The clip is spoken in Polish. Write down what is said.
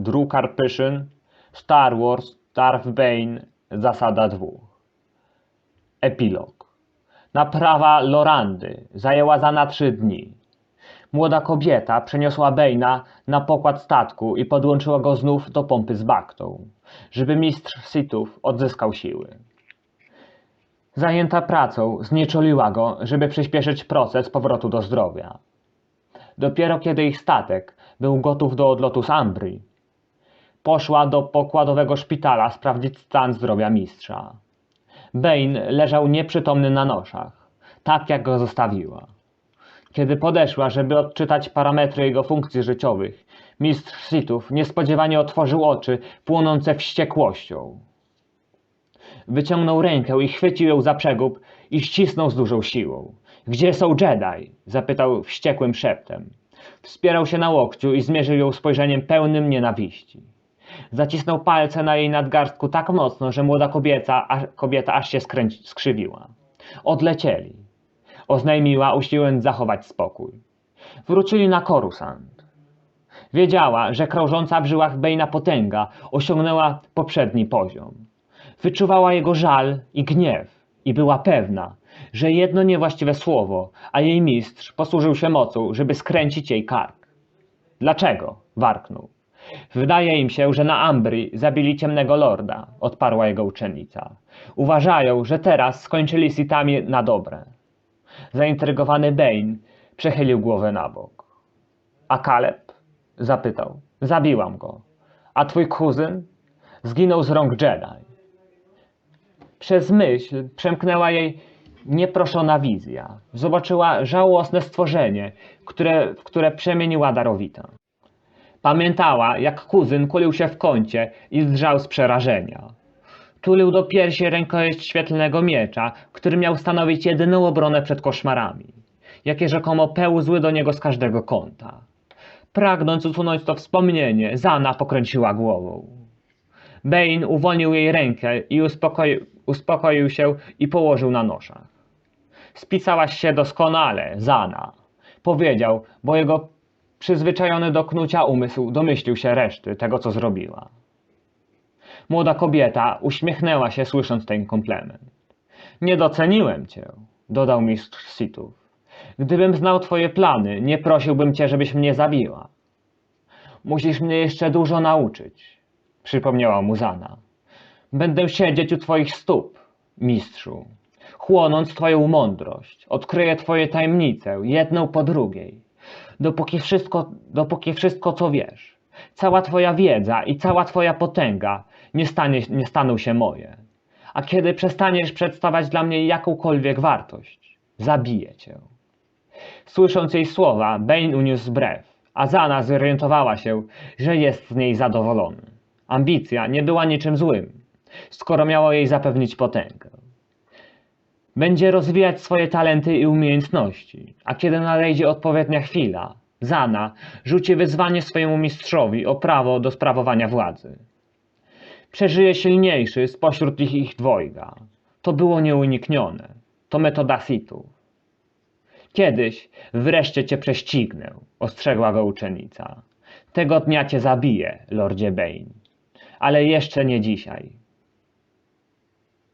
Drew Karpyszyn, Star Wars, Darth Bane, Zasada dwóch. Epilog. Naprawa Lorandy zajęła za na trzy dni. Młoda kobieta przeniosła Bejna na pokład statku i podłączyła go znów do pompy z baktą, żeby mistrz Sithów odzyskał siły. Zajęta pracą znieczoliła go, żeby przyspieszyć proces powrotu do zdrowia. Dopiero kiedy ich statek był gotów do odlotu z Ambrii, poszła do pokładowego szpitala sprawdzić stan zdrowia mistrza. Bane leżał nieprzytomny na noszach, tak jak go zostawiła. Kiedy podeszła, żeby odczytać parametry jego funkcji życiowych, mistrz Sithów niespodziewanie otworzył oczy, płonące wściekłością. Wyciągnął rękę i chwycił ją za przegub i ścisnął z dużą siłą. Gdzie są Jedi? zapytał wściekłym szeptem. Wspierał się na łokciu i zmierzył ją spojrzeniem pełnym nienawiści. Zacisnął palce na jej nadgarstku tak mocno, że młoda kobieta, a, kobieta aż się skręci, skrzywiła. Odlecieli. Oznajmiła, usiłując zachować spokój. Wrócili na Korusant. Wiedziała, że krążąca w żyłach Bejna potęga osiągnęła poprzedni poziom. Wyczuwała jego żal i gniew i była pewna, że jedno niewłaściwe słowo, a jej mistrz posłużył się mocą, żeby skręcić jej kark. Dlaczego? warknął. Wydaje im się, że na Ambrii zabili ciemnego lorda, odparła jego uczennica. Uważają, że teraz skończyli sitami na dobre. Zaintrygowany Bane przechylił głowę na bok. A Kaleb? zapytał. Zabiłam go. A twój kuzyn? Zginął z rąk Jedi. Przez myśl przemknęła jej nieproszona wizja. Zobaczyła żałosne stworzenie, które, które przemieniła darowita. Pamiętała, jak kuzyn kulił się w kącie i drżał z przerażenia. Tulił do piersi rękojeść świetlnego miecza, który miał stanowić jedyną obronę przed koszmarami, jakie rzekomo pełzły do niego z każdego kąta. Pragnąc usunąć to wspomnienie, Zana pokręciła głową. Bane uwolnił jej rękę i uspokoił, uspokoił się i położył na noszach. Spisałaś się doskonale, Zana, powiedział, bo jego przyzwyczajony do knucia umysł domyślił się reszty tego, co zrobiła. Młoda kobieta uśmiechnęła się, słysząc ten komplement. Nie doceniłem cię, dodał mistrz Sithów. Gdybym znał twoje plany, nie prosiłbym cię, żebyś mnie zabiła. Musisz mnie jeszcze dużo nauczyć, przypomniała mu Zana. Będę siedzieć u twoich stóp, mistrzu, chłonąc twoją mądrość. Odkryję twoje tajemnice, jedną po drugiej. Dopóki wszystko, dopóki wszystko co wiesz, cała twoja wiedza i cała twoja potęga nie, stanie, nie staną się moje. A kiedy przestaniesz przedstawiać dla mnie jakąkolwiek wartość, zabiję cię. Słysząc jej słowa, Bane uniósł brew, a Zana zorientowała się, że jest z niej zadowolony. Ambicja nie była niczym złym, skoro miało jej zapewnić potęgę. Będzie rozwijać swoje talenty i umiejętności, a kiedy nadejdzie odpowiednia chwila, Zana rzuci wyzwanie swojemu mistrzowi o prawo do sprawowania władzy. Przeżyje silniejszy spośród ich, ich dwojga. To było nieuniknione. To metoda Sithów. Kiedyś wreszcie cię prześcignę, ostrzegła go uczennica. Tego dnia cię zabiję, lordzie Bane. Ale jeszcze nie dzisiaj.